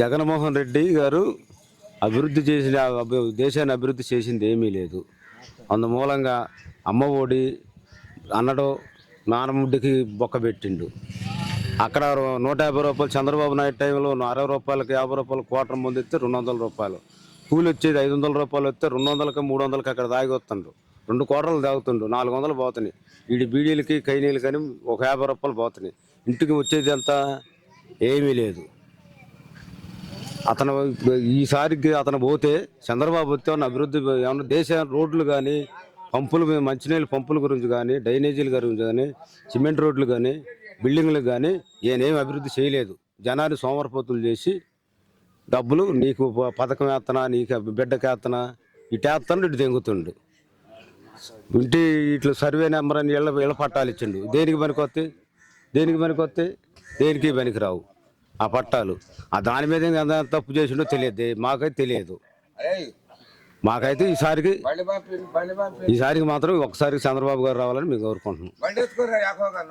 జగన్మోహన్ రెడ్డి గారు అభివృద్ధి చేసిన దేశాన్ని అభివృద్ధి చేసింది ఏమీ లేదు. అందుమూలంగా అమ్మ ఒడి అన్నడు నానముడ్డికి బొక్క పెట్టిండు. అక్కడ నూట యాభై రూపాయలు చంద్రబాబు నాయుడు టైంలో అరవై రూపాయలకి యాభై రూపాయలు క్వార్టర్ ముందు ఇస్తే రెండు వందల రూపాయలు. కూలి వచ్చేది ఐదు వందల రూపాయలు వస్తే రెండు వందలకి మూడు వందలకి అక్కడ దాగి వస్తుండ్రు రెండు కోటలు తాగుతుండు నాలుగు వందలు పోతున్నాయి. వీడి బీడీలకి కైనీలు కానీ ఒక యాభై రూపాయలు పోతున్నాయి. ఇంటికి వచ్చేది ఎంత ఏమీ లేదు. అతను ఈసారికి అతను పోతే చంద్రబాబు వస్తే అభివృద్ధి ఏమన్నా దేశ రోడ్లు కానీ పంపులు మీ- మంచినీళ్ళ పంపుల గురించి కానీ డ్రైనేజీల గురించి కానీ సిమెంట్ రోడ్లు కానీ బిల్డింగ్లు కానీ ఈయనేం అభివృద్ధి చేయలేదు. జనాన్ని సోమరపోతులు చేసి డబ్బులు నీకు పథకం వేస్తనా నీకు బిడ్డకి వేత్తనా ఇటు వేస్తాను ఇటు దెంగుతుండు ఇంటి ఇట్లా సర్వే నెంబర్ అని ఇళ్ళ ఇళ్ళ పట్టాలు ఇచ్చిండు. దేనికి పనికొస్తే దేనికి పనికొస్తే దేనికి పనికి రావు ఆ పట్టాలు. ఆ దాని మీద ఎంత తప్పు చేసిండో తెలియదు మాకైతే తెలియదు. మాకైతే ఈసారికి ఈసారికి మాత్రం ఒకసారి చంద్రబాబు గారు రావాలని మేము కోరుకుంటున్నాం.